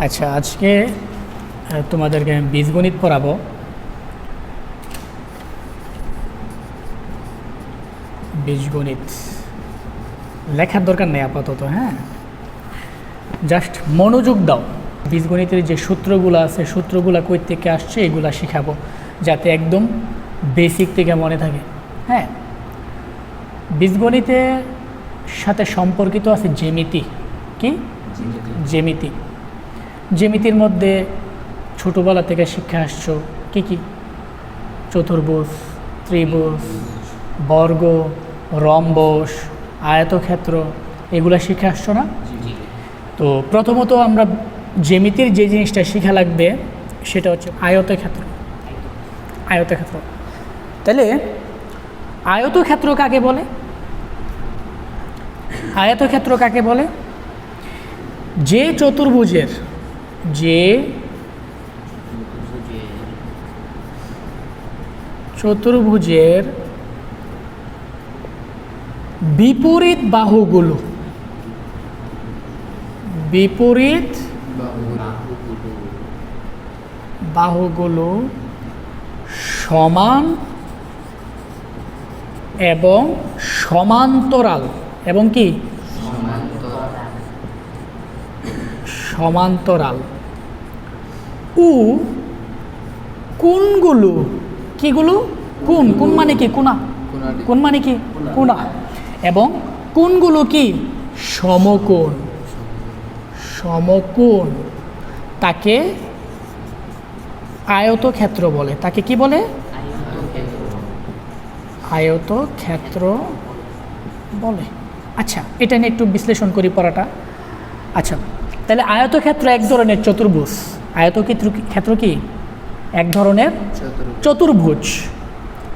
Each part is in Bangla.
আচ্ছা আজকে তোমাদেরকে আমি বীজগণিত পড়াবো। বীজগণিত লেখার দরকার নেই আপাতত হ্যাঁ? জাস্ট মনোযোগ দাও। বীজগণিতের যে সূত্রগুলো আছে সূত্রগুলো কই থেকে আসছে এগুলা শেখাবো যাতে একদম বেসিক থেকে মনে থাকে হ্যাঁ? বীজগণিতের সাথে সম্পর্কিত আছে জেমিতি কি? জ্যামিতি। জ্যামিতির মধ্যে ছোটোবেলা থেকে শিক্ষা আসছো কী কী? চতুর্ভুজ ত্রিভুজ বর্গ রম্বস আয়তক্ষেত্র এগুলা শিখে আসছো না? তো প্রথমত আমরা জ্যামিতির যে জিনিসটা শেখা লাগবে সেটা হচ্ছে আয়তক্ষেত্র। আয়তক্ষেত্র। তাহলে আয়তক্ষেত্র কাকে বলে? আয়তক্ষেত্র কাকে বলে? যে চতুর্ভুজের যে চতুর্ভুজের বিপরীত বাহুগুলো। বিপরীত বাহুগুলো সমান এবং সমান্তরাল। এবং কি? সমান্তরাল। উ কোনগুলো? কিগুলো? কোন। কোন মানে কি? কোনা। কোন মানে কি? কোনা। এবং কোনগুলো কি? সমকোণ। সমকোণ। তাকে আয়তক্ষেত্র বলে। তাকে কি বলে? আয়তক্ষেত্র বলে। আচ্ছা এটা নিয়ে একটু বিশ্লেষণ করি পড়াটা। আচ্ছা তাহলে আয়তক্ষেত্র এক ধরনের চতুর্ভুজ। আয়তক্ষেত্র ক্ষেত্র কি? এক ধরনের চতুর্ভুজ।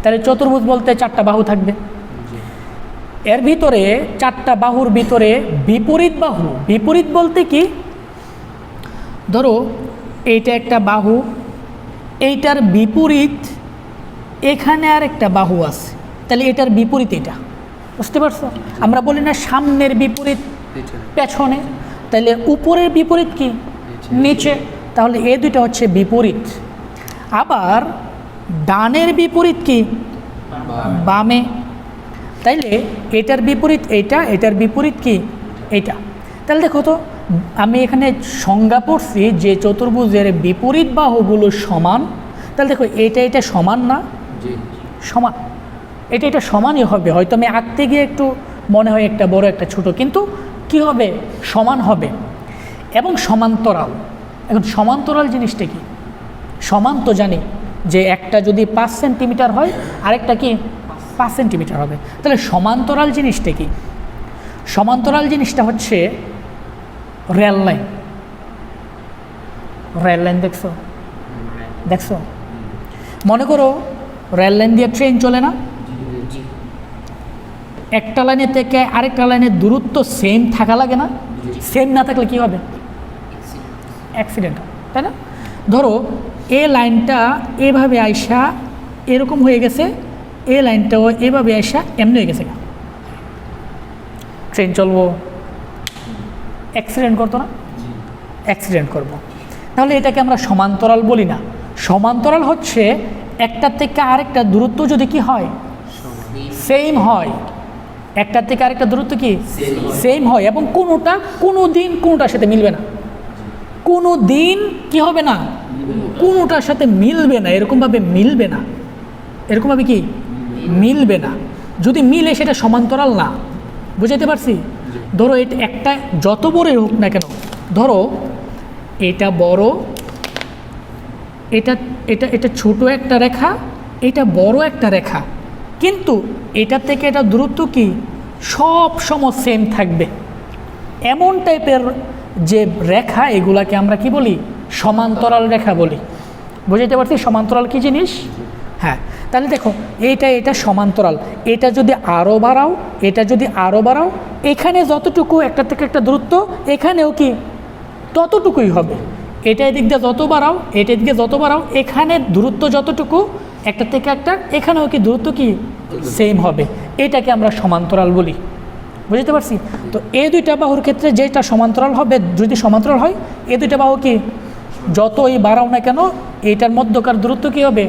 তাহলে চতুর্ভুজ বলতে চারটা বাহু থাকবে। এর ভিতরে চারটা বাহুর ভিতরে বিপরীত বাহু বিপরীত বলতে কি? ধরো এইটা একটা বাহু এইটার বিপরীত এখানে আর একটা বাহু আছে। তাহলে এটার বিপরীত এটা। বুঝতে পারছ? আমরা বলি না সামনের বিপরীত পেছনে। তাহলে উপরের বিপরীত কি? নিচে। তাহলে এ দুইটা হচ্ছে বিপরীত। আবার ডানের বিপরীত কি? বামে। তাইলে এটার বিপরীত এইটা এটার বিপরীত কি? এইটা। তাহলে দেখো তো আমি এখানে সংজ্ঞা পড়ছি যে চতুর্ভুজের বিপরীত বাহুগুলো সমান। তাহলে দেখো এটা এটা সমান না? সমান। এটা এটা সমানই হবে। হয়তো আমি আঁকতে গিয়ে একটু মনে হয় একটা বড় একটা ছোট কিন্তু কি হবে? সমান হবে। এবং সমান্তরাল। এখন সমান্তরাল জিনিসটা কি? সমান তো জানি যে একটা যদি পাঁচ সেন্টিমিটার হয় আরেকটা কি পাঁচ সেন্টিমিটার হবে। তাহলে সমান্তরাল জিনিসটা কি? সমান্তরাল জিনিসটা হচ্ছে রেল লাইন। রেল লাইন দেখছ? দেখছ? মনে করো রেল লাইন দিয়ে ট্রেন চলে না? একটা লাইনে থেকে আরেকটা লাইনের দূরত্ব সেম থাকা লাগে না? সেম না থাকলে কি হবে? অ্যাক্সিডেন্ট তাই না? ধরো এ লাইনটা এভাবে আইসা এরকম হয়ে গেছে এ লাইনটাও এভাবে আইসা এমনি হয়ে গেছে ট্রেন চলবো। অ্যাক্সিডেন্ট করতো না? অ্যাক্সিডেন্ট করব। তাহলে এটাকে আমরা সমান্তরাল বলি না। সমান্তরাল হচ্ছে একটার থেকে আরেকটা দূরত্ব যদি কি হয়? সেম হয়। একটার থেকে আরেকটা দূরত্ব কি? সেম হয়। এবং কোনোটা কোনো দিন কোনোটার সাথে মিলবে না। কোনো দিন কি হবে না? কোনোটার সাথে মিলবে না, এরকমভাবে মিলবে না। এরকমভাবে কি? মিলবে না। যদি মিলে সেটা সমান্তরাল না। বুঝাইতে পারছি? ধরো এটা একটা যত বড়ই হোক না কেন, ধরো এটা বড়, এটা এটা এটা ছোট একটা রেখা, এটা বড় একটা রেখা। কিন্তু এটা থেকে এটা দূরত্ব কি? সব সময় সেম থাকবে। এমন টাইপের যে রেখা, এগুলাকে আমরা কি বলি? সমান্তরাল রেখা বলি। বুঝাইতে পারছি? সমান্তরাল কি জিনিস? হ্যাঁ। তাহলে দেখো, এইটা, এটা সমান্তরাল। এটা যদি আরও বাড়াও, এটা যদি আরও বাড়াও, এখানে যতটুকু একটা থেকে একটা দূরত্ব, এখানেও কি? ততটুকুই হবে। এটা এদিক দিয়ে যত বাড়াও, এটা এদিকে যত বাড়াও, এখানে দূরত্ব যতটুকু, একটা থেকে একটা, এখানেও কি দূরত্ব কি? সেম হবে। এটাকে আমরা সমান্তরাল বলি। বুঝতে পারছি? তো এই দুইটা বাহুর ক্ষেত্রে যেটা সমান্তরাল হবে যদি সমান্তরাল হয় এই দুইটা বাহু কি যতই বাড়াও না কেন এটার মধ্যকার দূরত্ব কী হবে?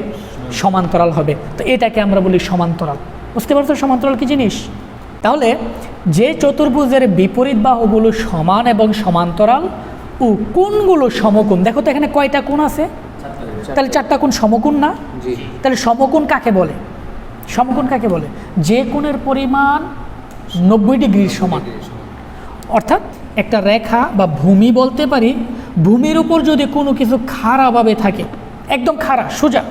সমান্তরাল হবে। তো এটাকে আমরা বলি সমান্তরাল। বুঝতে পারছ সমান্তরাল কি জিনিস? তাহলে যে চতুর্ভুজের বিপরীত বাহুগুলো সমান এবং সমান্তরাল ও কোনগুলো সমকোণ দেখো তো এখানে কয়টা কোণ আছে? তাহলে চারটা কোণ সমকোণ না? তাহলে সমকোণ কাকে বলে? সমকোণ কাকে বলে? যে কোণের পরিমাণ নব্বই ডিগ্রির সমান। অর্থাৎ একটা রেখা বা ভূমি বলতে পারি ভূমির উপর যদি কোনো কিছু খাড়াভাবে থাকে একদম খাড়া সোজা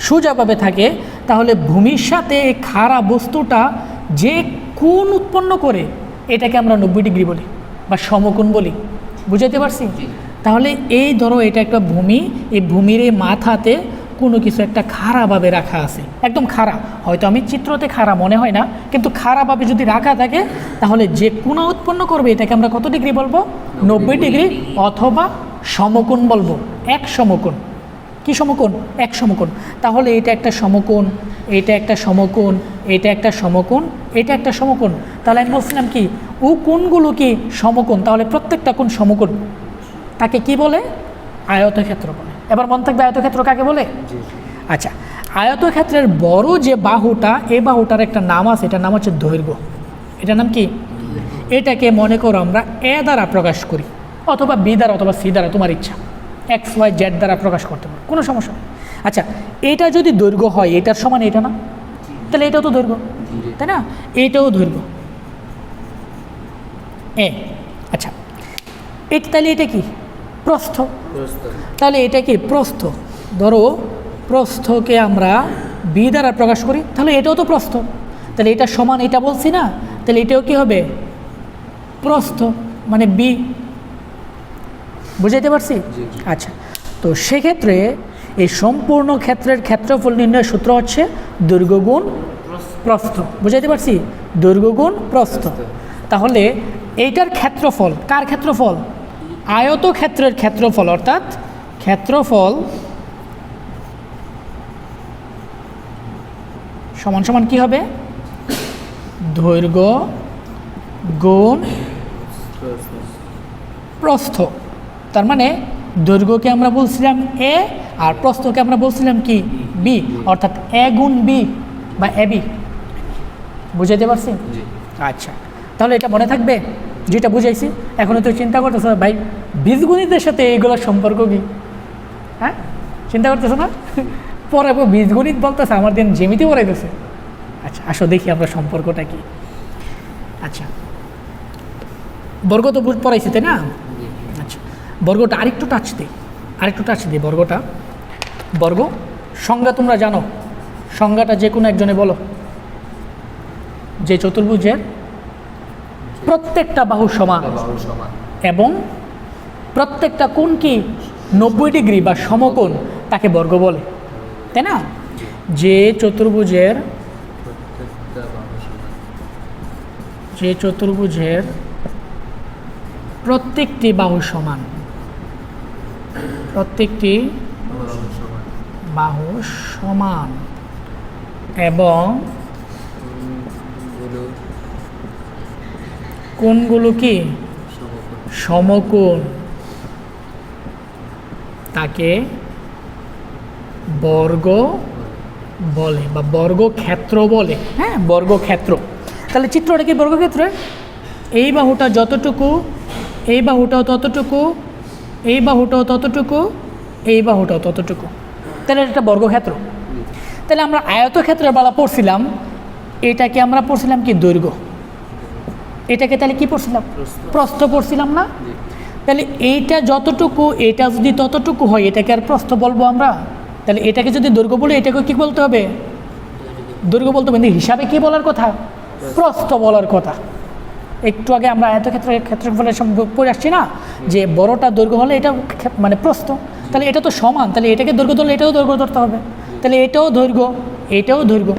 সোজাভাবে থাকে তাহলে ভূমির সাথে খাড়া বস্তুটা যে কোন উৎপন্ন করে এটাকে আমরা নব্বই ডিগ্রি বলি বা সমকোণ বলি। বুঝাতে পারছি? তাহলে এই ধরো এটা একটা ভূমি এই ভূমির এই মাথাতে কোনো কিছু একটা খাড়াভাবে রাখা আছে। একদম খাড়া হয়তো আমি চিত্রতে খাড়া মনে হয় না কিন্তু খাড়াভাবে যদি রাখা থাকে তাহলে যে কোণা উৎপন্ন করবে এটাকে আমরা কত ডিগ্রি বলব? নব্বই ডিগ্রি। অথবা সমকোণ বলব। এক সমকোণ। কি সমকোণ? এক সমকোণ। তাহলে এটা একটা সমকোণ এটা একটা সমকোণ এটা একটা সমকোণ এটা একটা সমকোণ। তাহলে আমি বলছিলাম কি ও কোণগুলো কি সমকোণ? তাহলে প্রত্যেকটা কোণ সমকোণ। তাকে কি বলে? আয়তক্ষেত্র বলে। এবার মন থাকবে আয়তক্ষেত্র কাকে বলে? আচ্ছা আয়তক্ষেত্রের বড় যে বাহুটা এই বাহুটার একটা নাম আছে এটার নাম হচ্ছে দৈর্ঘ্য। এটার নাম কি? এটাকে মনে করো আমরা এ দ্বারা প্রকাশ করি অথবা বি দ্বারা অথবা সি দ্বারা তোমার ইচ্ছা। এক্স ওয়াই জেড দ্বারা প্রকাশ করতে পারো কোনো সমস্যা নেই। আচ্ছা এটা যদি দৈর্ঘ্য হয় এটার সমান এটা না? তাহলে এটাও তো দৈর্ঘ্য তাই না? এটাও দৈর্ঘ্য। এ আচ্ছা এটা তাহলে এটা কি? প্রস্থ। তাহলে এটা কি? প্রস্থ। ধরো প্রস্থকে আমরা বি দ্বারা প্রকাশ করি তাহলে এটাও তো প্রস্থ। তাহলে এটা সমান এটা বলছি না? তাহলে এটাও কি হবে? প্রস্থ মানে বি। বুঝাইতে পারছি। আচ্ছা তো সেক্ষেত্রে এই সম্পূর্ণ ক্ষেত্রের ক্ষেত্রফল নির্ণয়ের সূত্র হচ্ছে দুর্গগুণ প্রস্থ। বুঝাইতে পারছি? দুর্গগুণ প্রস্থ। তাহলে এইটার ক্ষেত্রফল কার ক্ষেত্রফল? আয়ত ক্ষেত্রের ক্ষেত্রফল অর্থাৎ ক্ষেত্রফল সমান সমান কি হবে? দৈর্ঘ্য গুণ প্রস্থ। তার মানে দৈর্ঘ্যকে আমরা বলছিলাম এ আর প্রস্থকে আমরা বলছিলাম কি? বি অর্থাৎ এ গুণ বি বা এ বি বুঝাইতে পারছি? আচ্ছা। তাহলে এটা মনে থাকবে? যেটা বুঝাইছি, এখন তো চিন্তা করতেছো না, ভাই, বীজগণিতের সাথে এইগুলোর সম্পর্ক কি? হ্যাঁ? চিন্তা করতেছো না? পরে বীজগণিত বলতেছে, আমার দিন জেমিতে পড়াইতেছে আচ্ছা আসো দেখি আমরা সম্পর্কটা কি। আচ্ছা বর্গ তো পড়াইছি, তাই না? আচ্ছা বর্গটা আরেকটু টাচ দিই আরেকটু টাচ দিই বর্গটা। বর্গ, সংজ্ঞা তোমরা জানো। সংজ্ঞাটা যে কোনো একজনে বলো। যে চতুর্ভুজের প্রত্যেকটা বাহু সমান এবং প্রত্যেকটা কোণ কি নব্বই ডিগ্রি বা সমকোণ তাকে বর্গ বলে। তাই না? যে চতুর্ভুজের যে চতুর্ভুজের প্রত্যেকটি বাহু সমান প্রত্যেকটি বাহু সমান এবং কোণগুলো কি? সমকোণ। তাকে বর্গ বলে বা বর্গক্ষেত্র বলে। হ্যাঁ বর্গক্ষেত্র। তাহলে চিত্রটা কি বর্গক্ষেত্রে এই বাহুটা যতটুকু, এই বাহুটাও ততটুকু, এই বাহুটাও ততটুকু, এই বাহুটাও ততটুকু। তাহলে এটা বর্গক্ষেত্র। তাহলে আমরা আয়তক্ষেত্রের বেলা পড়ছিলাম। এটাকে আমরা পড়ছিলাম কি? দৈর্ঘ্য। এটাকে তাহলে কি পড়ছিলাম? প্রস্থ পড়ছিলাম না? তাহলে এইটা যতটুকু এটা যদি ততটুকু হয় এটাকে আর প্রস্থ বলব আমরা? তাহলে এটাকে যদি দৈর্ঘ্য বলি এটাকে কি বলতে হবে? দৈর্ঘ্য বলতে হবে। হিসাবে কি বলার কথা? প্রস্থ। বলার কথা। একটু আগে আমরা আয়তক্ষেত্র ক্ষেত্রফলের পড়ে আসছি না? যে বড়টা দৈর্ঘ্য হলে এটা মানে প্রস্থ। তাহলে এটা তো সমান। তাহলে এটাকে দৈর্ঘ্য ধরলে এটাও দৈর্ঘ্য ধরতে হবে। তাহলে এটাও দৈর্ঘ্য এটাও দৈর্ঘ্য।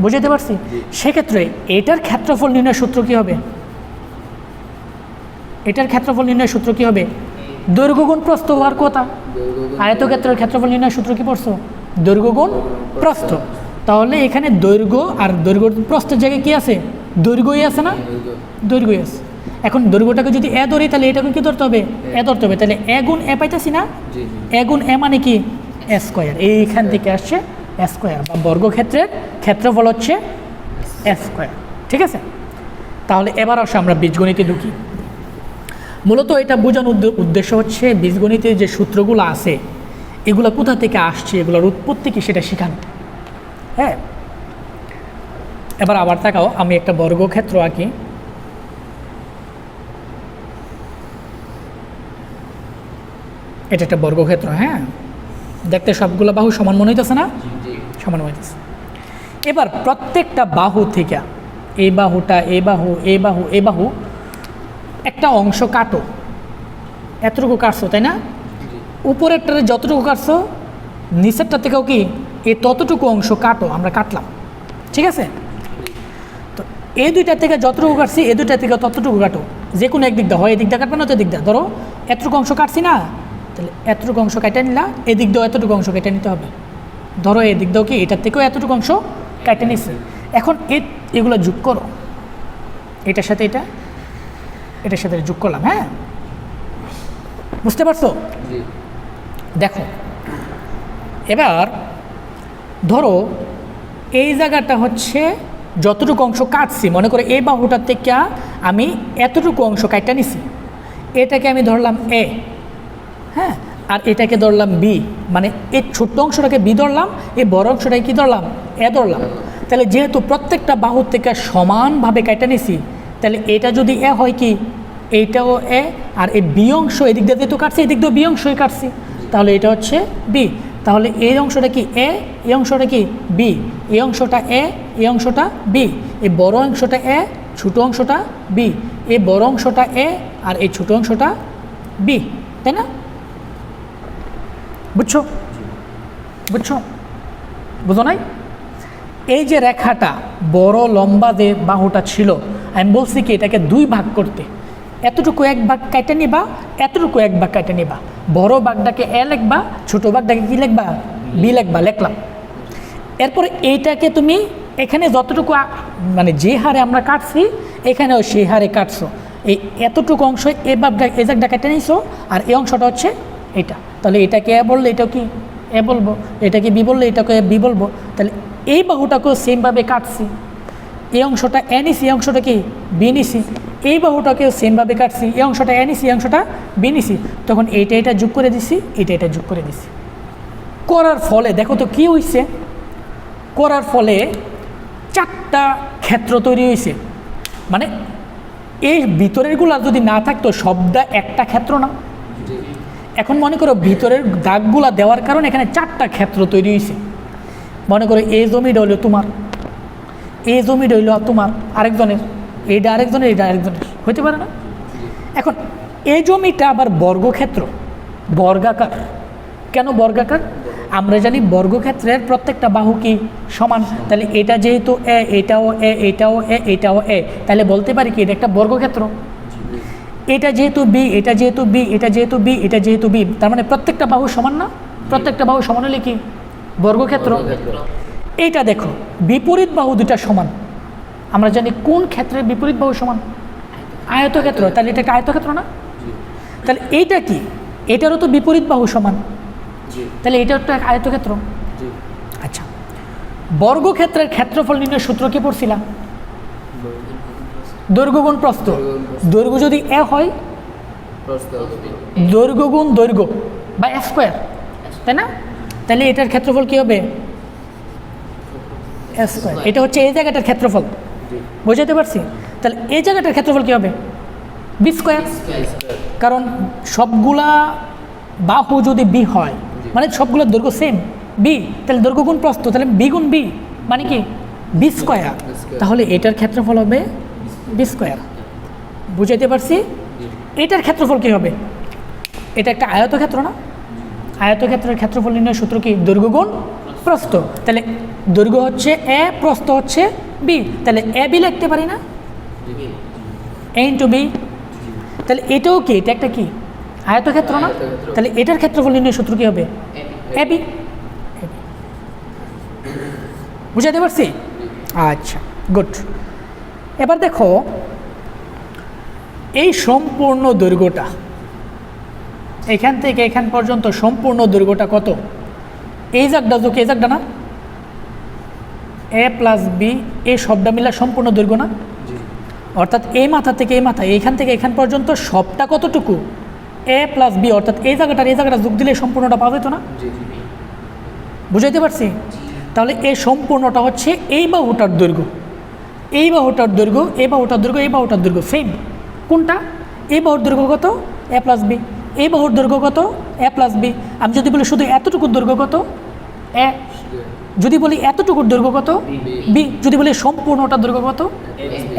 বুঝতে পারছি? সেক্ষেত্রে এটার ক্ষেত্রফল নির্ণয়ের সূত্র কী হবে? এটার ক্ষেত্রফল নির্ণয়ের সূত্র কী হবে? দৈর্ঘ্য গুণ প্রস্থ হওয়ার কথা? আয়তক্ষেত্রের ক্ষেত্রফল নির্ণয়ের সূত্র কি পড়ছো? দৈর্ঘ্য গুণ প্রস্থ। তাহলে এখানে দৈর্ঘ্য আর দৈর্ঘ্য প্রস্থের জায়গায় কি আছে? দৈর্ঘ্যই আছে না? দৈর্ঘ্য। দৈর্ঘ্যই আছে। এখন দৈর্ঘ্যটাকে যদি এ ধরি তাহলে এটাকে কি ধরতে হবে? এ। ধরতে হবে। তাহলে এ গুণ এ পাইতেছি না? এ গুণ এ মানে কি? A square. এইখান থেকে আসছে স্কোয়ার বা বর্গক্ষেত্রের ক্ষেত্রফল হচ্ছে স্কোয়ার ঠিক আছে? তাহলে এবার আসে আমরা বীজগণিতে ঢুকি। মূলত এটা বোঝানোর উদ্দে- উদ্দেশ্য হচ্ছে বীজগণিতের যে সূত্রগুলো আছে, এগুলো কোথা থেকে আসছে, এগুলোর উৎপত্তি কি সেটা শেখানো। হ্যাঁ? এবার আবার তাকাও, আমি একটা বর্গক্ষেত্র আঁকি। এটা একটা বর্গক্ষেত্র হ্যাঁ? দেখতে সবগুলো বাহু সমান মনে হইতেছে না? সমান হইতেছে এবার প্রত্যেকটা বাহু থেকে এই বাহুটা এ বাহু এ বাহু এ বাহু একটা অংশ কাটো। এতটুকু কাটছো তাই না? জি। উপরেরটারে যতটুকু কাটছো নিচেরটা থেকেও কি এই ততটুকু অংশ কাটো আমরা কাটলাম। ঠিক আছে? তো এই দুইটা থেকে যতটুকু কাটছি এই দুইটা থেকে ততটুকু কাটো। যে কোনো একদিক দা হয় এদিক দা কাটবে না তো এদিক দা ধরো এতটুকু অংশ কাটছি না তাহলে এতটুকু অংশ কেটে নিলা এদিক দিয়েও এতটুকু অংশ কেটে নিতে হবে। ধরো এদিক দিয়েও কি এটার থেকেও এতটুকু অংশ কেটে নিচ্ছে এখন এ এগুলো যোগ করো। এটার সাথে এটা এটার সাথে যোগ করলাম হ্যাঁ? বুঝতে পারছ? দেখো এবার ধরো এই জায়গাটা হচ্ছে যতটুকু অংশ কাটছি মনে করে এই বাহুটার থেকে আমি এতটুকু অংশ কাটটা নিছি। এটাকে আমি ধরলাম এ হ্যাঁ? আর এটাকে ধরলাম বি মানে এই ছোট্ট অংশটাকে বি ধরলাম এই বড় অংশটাকে কি ধরলাম? এ ধরলাম। তাহলে যেহেতু প্রত্যেকটা বাহুর থেকে সমানভাবে কাটা নিছি, তাহলে এটা যদি এ হয় কি? এইটাও এ আর এই বি অংশ এদিক দিয়ে যেহেতু কাটছি, এদিক দিয়ে বি অংশই কাটছি, তাহলে এটা হচ্ছে বি তাহলে এই অংশটা কি এ এই অংশটা কি বি এই অংশটা এ এই অংশটা বি এই বড় অংশটা এ ছোটো অংশটা বি এই বড় অংশটা এ আর এই ছোটো অংশটা বি তাই না? বুঝছ? বুঝছ? বুঝো নাই? এই যে রেখাটা, বড়, লম্বা যে বাহুটা ছিল, আমি বলছি কি, এটাকে দুই ভাগ করতে। এতটুকু এক ভাগ কেটে নিবা, এতটুকু এক ভাগ কেটে নিবা। বড় বাঘটাকে এ লিখবা, ছোটো বাঘটাকে কী লিখবা? বি লিখবা, লিখলাম। এরপরে এইটাকে তুমি এখানে যতটুকু মানে যে হারে আমরা কাটছি, এখানেও সেই হারে কাটছো। এই এতটুকু অংশ এ বাঘটা এ জায়গাটা কেটে নিছো, আর এই অংশটা হচ্ছে এটা। তাহলে এটাকে এ বললে এটা কি এ বলব? এটাকে বি বললে এটাকে বি বলব? তাহলে এই বাহুটাকেও সেমভাবে কাটছি। এই অংশটা এ নিছি এই অংশটা কি বি নিছি। এই বাহুটাকেও সেমভাবে কাটছি। এই অংশটা এ নিছি এই অংশটা বি নিছি। তখন এইটা এটা যোগ করে দিছি এটা এটা যোগ করে দিছি। করার ফলে, দেখো তো কী হয়েছে করার ফলে চারটা ক্ষেত্র তৈরি হয়েছে মানে এই ভিতরেরগুলা যদি না থাকতো, সবটা একটা ক্ষেত্র না। এখন মনে করো ভিতরের দাগগুলা দেওয়ার কারণে এখানে চারটা ক্ষেত্র তৈরি হয়েছে মনে করো এই জমিটা হইল তোমার এই জমিটা হইল তোমার আরেকজনের, এইটা আরেকজনের এইটা আরেকজনের, হইতে পারে না? এখন এই জমিটা আবার বর্গক্ষেত্র, বর্গাকার। কেন বর্গাকার? আমরা জানি বর্গক্ষেত্রের প্রত্যেকটা বাহু কি সমান? তাহলে এটা যেহেতু এ, এটাও এ এটাও এ এটাও এ, তাহলে বলতে পারি কি এটা একটা বর্গক্ষেত্র? এটা যেহেতু বি এটা যেহেতু বি এটা যেহেতু বি এটা যেহেতু বি তার মানে প্রত্যেকটা বাহু সমান না? প্রত্যেকটা বাহু সমান হলে কি? বর্গক্ষেত্র। এইটা দেখো বিপরীত বাহু দুটা সমান। আমরা জানি কোন ক্ষেত্রে বিপরীত বাহু সমান? আয়তক্ষেত্র। তাহলে এটা একটা আয়তক্ষেত্র না? তাহলে এইটা কি? এটারও তো বিপরীত বাহু সমান। তাহলে এটা এক আয়তক্ষেত্র। আচ্ছা। বর্গক্ষেত্রের ক্ষেত্রফল নির্ণয় সূত্র কি পড়ছিলাম? দৈর্ঘ্য গুণ প্রস্থ। দৈর্ঘ্য যদি এ হয় প্রস্থ দৈর্ঘ্য বা স্কোয়ার, তাই না? তাহলে এটার ক্ষেত্রফল কী হবে? স্কোয়ার। এটা হচ্ছে এই জায়গাটার ক্ষেত্রফল। বোঝাতে পারছি? তাহলে এই জায়গাটার ক্ষেত্রফল কী হবে? B square. কারণ সবগুলা বাহু যদি বি হয় মানে সবগুলোর দৈর্ঘ্য সেম বি, তাহলে দৈর্ঘ্য গুণ প্রস্থ, তাহলে বি গুণ বি মানে কি? B square. তাহলে এটার ক্ষেত্রফল হবে বি স্কোয়ার বুঝাইতে পারছি? এটার ক্ষেত্রফল কী হবে? এটা একটা আয়তক্ষেত্র না? আয়তক্ষেত্রের ক্ষেত্রফল নির্ণয় সূত্র কি? দৈর্ঘ্য গুণ প্রস্থ। তাহলে দৈর্ঘ্য হচ্ছে এ প্রস্থ হচ্ছে বি তাহলে এ বি লিখতে পারি না? এ ইন্টু বি তাহলে এটাও কি? এটা একটা কি? আয়তক্ষেত্র না? তাহলে এটার ক্ষেত্রফল নির্ণয় সূত্র কী হবে? এ বি বুঝাতে পারছি? আচ্ছা গুড এবার দেখো এই সম্পূর্ণ দৈর্ঘ্যটা এখান থেকে এখান পর্যন্ত সম্পূর্ণ দৈর্ঘ্যটা কত? এই জাগটা যোগ এই জাগটা না? এ প্লাস বি এই সবটা মিলা সম্পূর্ণ দৈর্ঘ্য না? অর্থাৎ এই মাথা থেকে এই মাথা এইখান থেকে এখান পর্যন্ত সবটা কতটুকু? এ প্লাস বি অর্থাৎ এই জায়গাটার এই জায়গাটা যোগ দিলে সম্পূর্ণটা পাওয়া যেত না? বুঝাইতে পারছি? তাহলে এই সম্পূর্ণটা হচ্ছে এই বাহুটার দৈর্ঘ্য এই বাহুটার দৈর্ঘ্য এই বাহুটার দৈর্ঘ্য এই বাহুটার দৈর্ঘ্য সেম কোনটা? এই বাহুর দৈর্ঘ্য কত? এ প্লাস বি এই বাহুর দৈর্ঘ্য কত? এ প্লাস বি আমি যদি বলি শুধু এতটুকুর দৈর্ঘ্য কত? এ। যদি বলি এতটুকুর দৈর্ঘ্য কত? বি যদি বলি সম্পূর্ণটার দৈর্ঘ্য কত?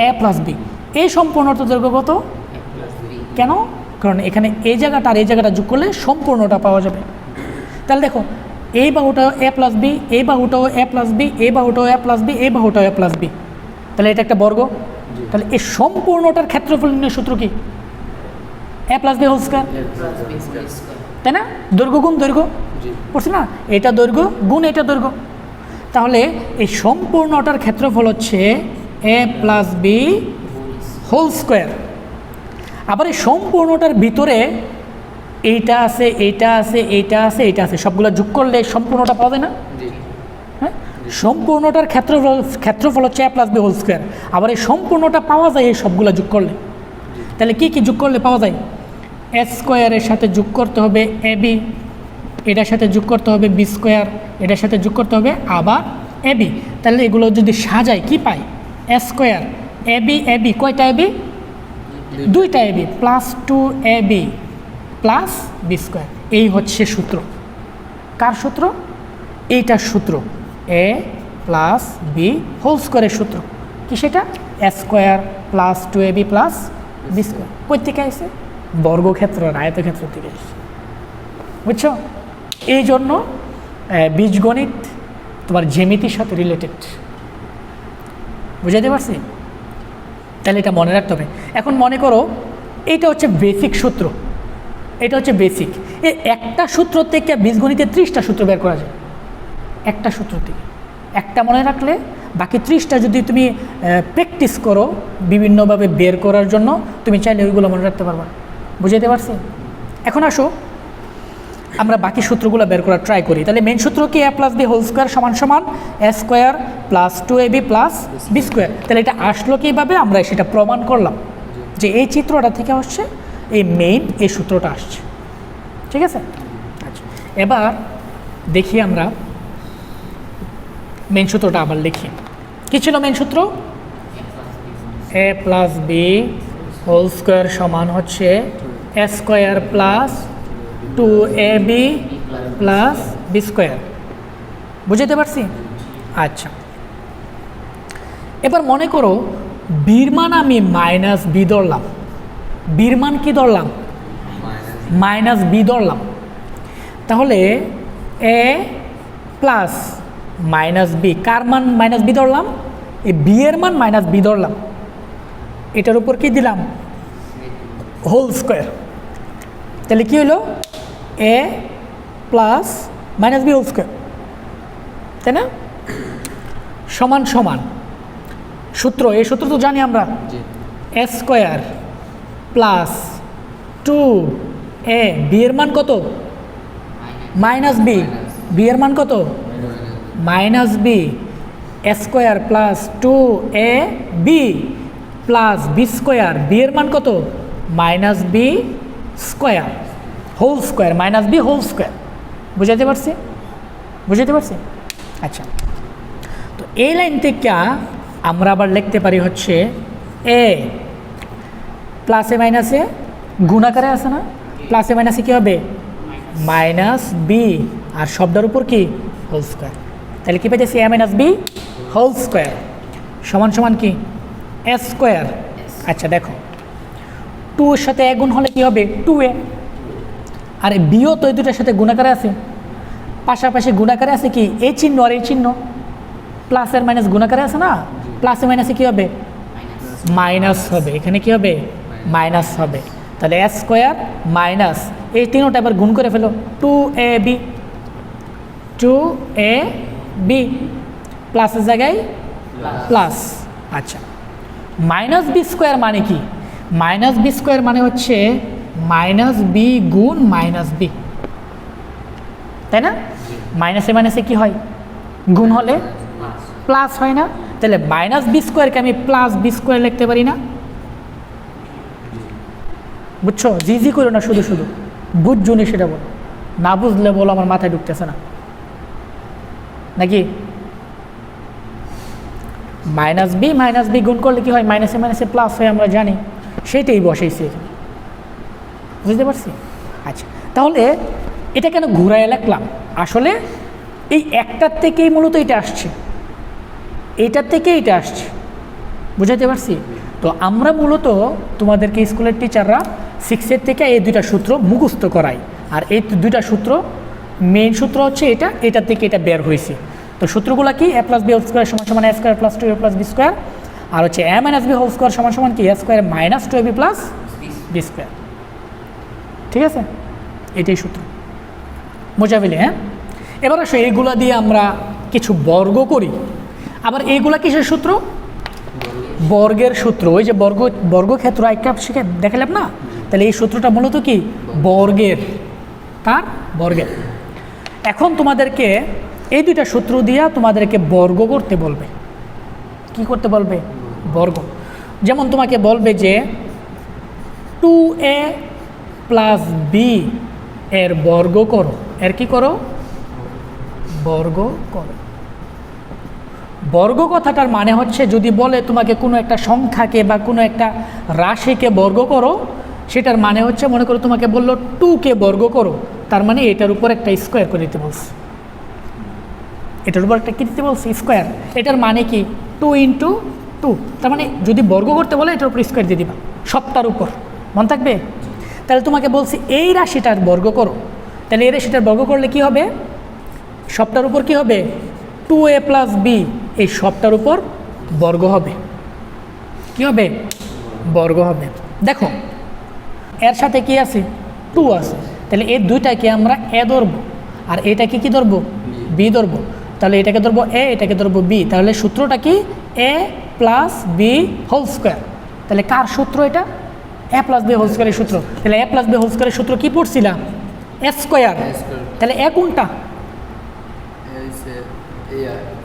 এ প্লাস বি এই সম্পূর্ণটার দৈর্ঘ্য কত? কেন? কারণ এখানে এই জায়গাটা আর এই জায়গাটা যোগ করলে সম্পূর্ণটা পাওয়া যাবে। তাহলে দেখো এই বাহুটাও এ প্লাস বি এই বাহুটাও এ প্লাস বি এই বাহুটাও এ প্লাস বি এই বাহুটাও এ প্লাস বি তাহলে এটা একটা বর্গ। তাহলে এই সম্পূর্ণটার ক্ষেত্রফল নির্ণয় সূত্র কি? A plus B whole square তাই না? দৈর্ঘ্য গুণ দৈর্ঘ্য। পড়ছি না? এটা দৈর্ঘ্য গুণ এটা দৈর্ঘ্য। তাহলে এই সম্পূর্ণটার ক্ষেত্রফল হচ্ছে A plus B whole square আবার এই সম্পূর্ণটার ভিতরে এইটা আছে এইটা আছে এইটা আছে এইটা আছে সবগুলো যোগ করলে সম্পূর্ণটা যায় না? সম্পূর্ণটার ক্ষেত্রফল ক্ষেত্রফল হচ্ছে A plus B whole square আবার এই সম্পূর্ণটা পাওয়া যায় এই সবগুলো যোগ করলে। তাহলে কি কি যোগ করলে পাওয়া যায়? এস স্কোয়ারের সাথে যোগ করতে হবে এ বি এটার সাথে যোগ করতে হবে বি স্কোয়ার এটার সাথে যোগ করতে হবে আবার এ বি তাহলে এগুলো যদি সাজায়, কি পাই A square A B A B কয়টা এ বি দুইটা A B plus two A B plus B square এই হচ্ছে সূত্র। কার সূত্র? এইটার সূত্র। এ প্লাস বি হোল স্কোয়ারের সূত্র। কি সেটা? A square plus two A B plus B square থেকে আসে বর্গক্ষেত্র আর আয়তক্ষেত্র থেকে এসে বুঝছ? এই জন্য বীজগণিত তোমার জ্যামিতির সাথে রিলেটেড বুঝাইতে পারছি? তাহলে এটা মনে রাখতে হবে। এখন মনে করো, এইটা হচ্ছে বেসিক সূত্র। এটা হচ্ছে বেসিক এই একটা সূত্র থেকে বীজগণিতে ত্রিশটা সূত্র বের করা যায়। একটা সূত্র থেকে একটা মনে রাখলে, বাকি ত্রিশটা যদি তুমি প্র্যাকটিস করো বিভিন্নভাবে বের করার জন্য, তুমি চাইলে ওইগুলো মনে রাখতে পারবা। বুঝাইতে পারছি? এখন আসো, আমরা বাকি সূত্রগুলো বের করার ট্রাই করি। তাহলে মেন সূত্র কি? A plus B whole square সমান সমান A square plus two A B plus B square তাহলে এটা আসলো কীভাবে? আমরা সেটা প্রমাণ করলাম। যে এই চিত্রটা থেকে হচ্ছে, এই মেইন এই সূত্রটা আসছে। ঠিক আছে? আচ্ছা। এবার দেখি আমরা মেন সূত্রটা আবার লিখি। কী ছিল মেন সূত্র A plus B whole square সমান হচ্ছে A square plus two A B plus B square বুঝতে পারছি? আচ্ছা। এবার মনে করো বির মান আমি মাইনাস বি ধরলাম। বির মান কি ধরলাম? মাইনাস বি ধরলাম। তাহলে এ প্লাস মাইনাস বি। কার মান মাইনাস বি ধরলাম? এই বি এর মান মাইনাস বি ধরলাম। এটার উপর কি দিলাম? Whole square. তাহলে কি হলো? A plus minus B whole square. তাই না? সমান সমান। সূত্র এই সূত্র তো জানি আমরা। A square plus two A. B এর মান কত? Minus B. বি এর মান কত? Minus B square plus two A B plus B square B এর মান কত? Minus B square whole square minus B whole square বুঝাতে পারছি? বুঝাতে পারছি? আচ্ছা। তো এই লাইন থেকে আমরা আবার লিখতে পারি হচ্ছে এ প্লাসে মাইনাসে গুণাকারে আছে না? প্লাসে মাইনাসে কী হবে? মাইনাস বি আর শব্দের উপর কি? হোল স্কোয়ার তাহলে কী পেয়েছি A minus B whole square সমান সমান কি? এ স্কোয়ার আচ্ছা দেখো। টু এর সাথে এ গুণ হলে কি হবে? টু এ আর বিও তো এই দুটার সাথে গুণাকারে আছে। পাশাপাশি গুণাকারে আছে কি? এই চিহ্ন আর এই চিহ্ন। প্লাসের মাইনাস গুণাকারে আছে না? প্লাসে মাইনাসে কী হবে? মাইনাস হবে। এখানে কি হবে? মাইনাস হবে। তাহলে এ স্কোয়ার মাইনাস এই তিনোটা এবার গুণ করে ফেলো। Two A B two A B প্লাসের জায়গায় প্লাস আচ্ছা। মাইনাস বি স্কোয়ার মানে কি? মাইনাস বি স্কোয়ার মানে হচ্ছে মাইনাস বি গুণ মাইনাস বি তাই না? মাইনাসে মাইনাসে কি হয়? গুণ হলে প্লাস হয় না। তাহলে মাইনাস বি স্কোয়ারকে আমি প্লাস বি স্কোয়ার লিখতে পারি না। বুঝছ? জি জি করো না, শুধু শুধু। বুঝছুনি সেটা বলো? না বুঝলে বলো, আমার মাথায় ঢুকতেছে না। নাকি? মাইনাস বি মাইনাস বি গুণ করলে কি হয়? মাইনাসে মাইনাসে প্লাস হয়, আমরা জানি। সেটাই বসাইছি এখানে। বুঝতে পারছি? আচ্ছা তাহলে এটা কেন ঘুরায় লিখলাম? আসলে এই একটার থেকেই মূলত এটা আসছে। এইটার থেকে এটা আসছে। বুঝাতে পারছি? তো আমরা মূলত তোমাদেরকে স্কুলের টিচাররা সিক্সের থেকে এই দুইটা সূত্র মুখস্থ করাই। আর এই দুইটা সূত্র মেইন সূত্র হচ্ছে এটা এটা থেকে এটা বের হয়েছে। তো সূত্রগুলো কি? A plus B whole square সমান সমান A square plus two A plus B square. আর হচ্ছে A minus B whole square সমান সমান কি? A square minus two A B plus B square. ঠিক আছে? এটাই সূত্র। বোঝা পেলে হ্যাঁ? এবার আসো, এইগুলা দিয়ে আমরা কিছু বর্গ করি। আবার এইগুলা কিসের সূত্র? বর্গের সূত্র। ওই যে বর্গ, বর্গক্ষেত্র একটা শিখে দেখালাম না? তাহলে এই সূত্রটা মূলত কি? বর্গের। কার? বর্গের। এখন তোমাদেরকে এই দুইটা সূত্র দিয়া তোমাদেরকে বর্গ করতে বলবে। কি করতে বলবে? বর্গ। যেমন তোমাকে বলবে যে টু এ প্লাস বি এর বর্গ করো। এর কি করো? বর্গ করো। বর্গ কথাটার মানে হচ্ছে যদি বলে তোমাকে কোনো একটা সংখ্যাকে বা কোনো একটা রাশিকে বর্গ করো সেটার মানে হচ্ছে, মনে করো তোমাকে বলল টুকে বর্গ করো, তার মানে এটার উপর একটা স্কোয়ার করে দিতে বলছে। এটার উপর একটা কী দিতে বলছে? স্কোয়ার এটার মানে কি? টু ইন্টু টু তার মানে যদি বর্গ করতে বলে, এটার উপর স্কোয়ার দিয়ে দিবা, সবটার উপর। মন থাকবে? তাহলে তোমাকে বলছি, এই রাশিটার বর্গ করো। তাহলে এই রাশিটার বর্গ করলে কি হবে? সবটার উপর কি হবে? টু এ প্লাস বি এই সবটার উপর বর্গ হবে। কি হবে? বর্গ হবে। দেখো এর সাথে কি আছে? টু আছে। তাহলে এই দুইটাকে আমরা এ ধরবো। আর এটাকে কি ধরবো? বি ধরবো। তাহলে এটাকে ধরবো এ এটাকে ধরবো বি। তাহলে সূত্রটা কি? A plus B whole square. তাহলে কার সূত্র এটা? এ প্লাস বি হোল স্কোয়ারের সূত্র। তাহলে এ প্লাস বি হোল স্কোয়ারের সূত্র কি পড়ছিলাম? A square. তাহলে এ কোনটা?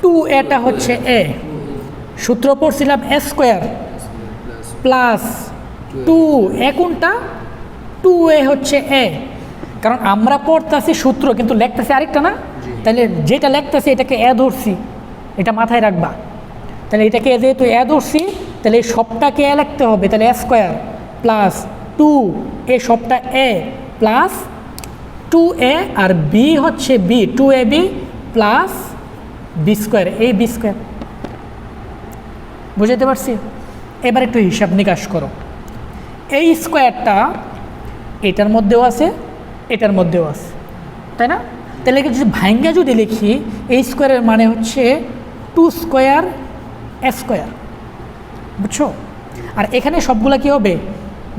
টু এটা হচ্ছে এ। সূত্র পড়ছিলাম A square. Plus two. A কোনটা? টু এ হচ্ছে এ কারণ আমরা পড়তেছি সূত্র কিন্তু লেখতেছি আরেকটা না? তাহলে যেটা লেখতেছি এটাকে এ ধরছি এটা মাথায় রাখবা। তাহলে এটাকে যেহেতু এ ধরছি তাহলে এই সবটাকে এ লিখতে হবে। তাহলে A square plus two A সবটা এ প্লাস টু এ আর বি হচ্ছে B two A B plus B square এই বি স্কোয়ার বুঝাতে পারছি? এবার একটু হিসাব নিকাশ করো। এই স্কোয়ারটা এটার মধ্যেও আছে এটার মধ্যেও আছে। তাই না? তাহলে যদি ভাঙ্গা যদি লিখি এই স্কোয়ারের মানে হচ্ছে টু স্কোয়ার এ স্কোয়ার। বুঝছ? আর এখানে সবগুলা কি হবে?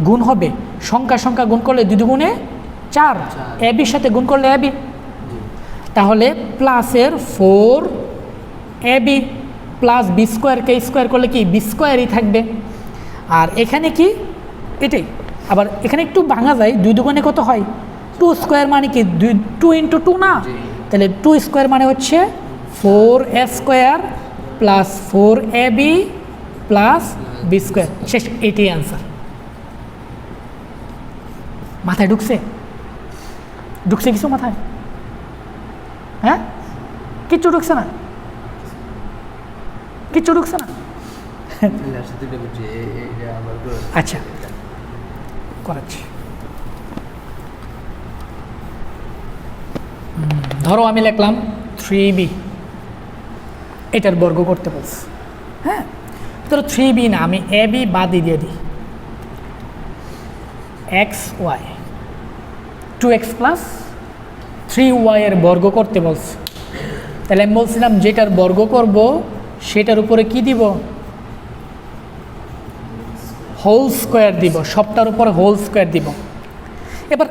গুণ হবে। সংখ্যা সংখ্যা গুণ করলে দুই গুণে চার। চার। এ বির সাথে গুণ করলে এ বি। জি। তাহলে প্লাসের four A B plus B স্কোয়ারকে স্কোয়ার করলে কি? বি স্কোয়ারই থাকবে। আর এখানে কি? এটাই। আবার এখানে একটু ভাঙা যায় দুই দুগুণে কত হয়? টু স্কোয়ার মানে কি? দুই টু ইন্টু টু না? তাহলে টু স্কোয়ার মানে হচ্ছে four A square plus four A B plus B square শেষ এটাই অ্যান্সার মাথায় ঢুকছে? ঢুকছে কিছু মাথায়? হ্যাঁ? কিচ্ছু ঢুকছে না? কিচ্ছু ঢুকছে না? আচ্ছা। করাচ্ছি। ধরো আমি লিখলাম থ্রি বি এটার বর্গ করতে বলছি। হ্যাঁ? ধরো থ্রি বি না, আমি এ বি বাদই দিয়ে দিই। X Y two X plus three ওয়াইয়ের বর্গ করতে বলছে। তাহলে আমি বলছিলাম যেটার বর্গ করব, সেটার উপরে কি দিব? হোল স্কোয়ার দিব সবটার উপর হোল স্কোয়ার দিব। এবার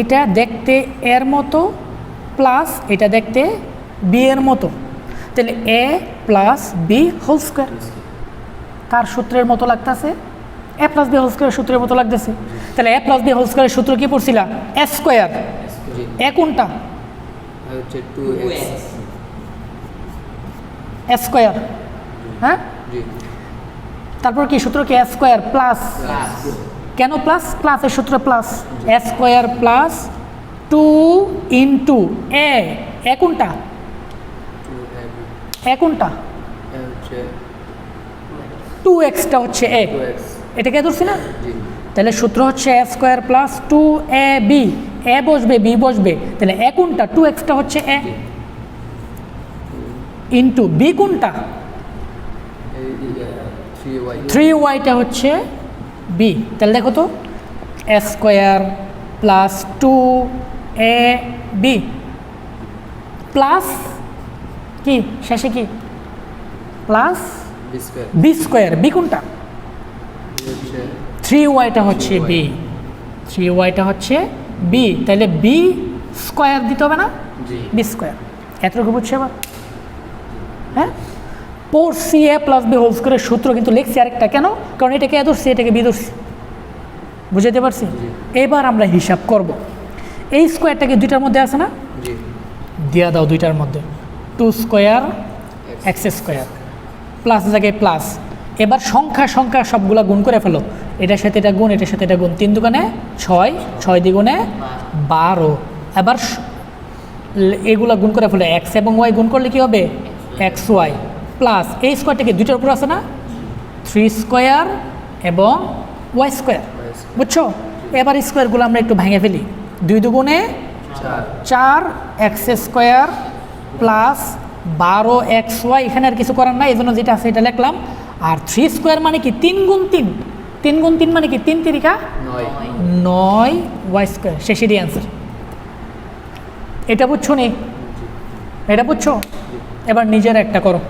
এটা দেখতে এর মতো প্লাস এটা দেখতে বি এর মতো। তাহলে A plus B whole square কার সূত্রের মতো লাগতেছে? এ প্লাস বি হোল স্কোয়ারের সূত্রের মতো লাগতেছে। তাহলে এ প্লাস বি হোল স্কোয়ারের সূত্র কি পড়ছিলা? এ স্কোয়ার এ কোনটা? এ স্কোয়ার হ্যাঁ? তারপর কি সূত্র কি? স্কোয়ার প্লাস কেন প্লাস প্লাসের সূত্র plus square plus two into A কোনটা? এ কোনটা? টু এক্সটা হচ্ছে এ টু এক্স এটাকে ধরছি না? তাহলে সূত্র হচ্ছে A square plus two A B A বসবে বি বসবে। তাহলে এ কোনটা? টু এক্সটা হচ্ছে এ ইন্টু বি কোনটা? থ্রি ওয়াইটা হচ্ছে বি তাহলে দেখো তো A square plus two A B plus কি? শেষে কি? প্লাস বি স্কোয়ার বি কোনটা? থ্রি ওয়াইটা হচ্ছে বি থ্রি ওয়াইটা হচ্ছে বি তাহলে বি স্কোয়ার দিতে হবে না? বি স্কোয়ার এতটুকু বুঝছে এবার? হ্যাঁ? Four C A plus B whole স্কোয়ারের সূত্র কিন্তু লিখছি আরেকটা। কেন? কারণ এটাকে এ ধরছি এটাকে বি ধরছি। বুঝাতে পারছি? এবার আমরা হিসাব করব। এই স্কোয়ারটাকে দুইটার মধ্যে আছে না? দিয়া দাও দুইটার মধ্যে। Two square X square plus জায়গায় প্লাস এবার সংখ্যা সংখ্যা সবগুলা গুণ করে ফেলো। এটার সাথে এটা গুণ এটার সাথে এটা গুণ। তিন দুগুণে ছয় ছয় দ্বিগুণে বারো। এবার এগুলা গুণ করে ফেলো। এক্স এবং ওয়াই গুণ করলে কি হবে? এক্স ওয়াই প্লাস এই স্কোয়ারটাকে দুইটার উপর আছে না? থ্রি স্কোয়ার এবং ওয়াই স্কোয়ার বুঝছ? এবার স্কোয়ারগুলো আমরা একটু ভেঙে ফেলি। দুই দুগুণে চার এক্স স্কোয়ার প্লাস বারো এক্স ওয়াই এখানে আর কিছু করার নাই, এই জন্য যেটা আছে এটা লিখলাম। আর থ্রি স্কোয়ার মানে কি? তিন গুণ তিন। তিন গুণ তিন মানে কি? তিন তিরিকা? নয়। ওয়াই স্কোয়ার শেষেরই অ্যান্সার এটা বুঝছ নি? এটা বুঝছ? এবার নিজের একটা করো।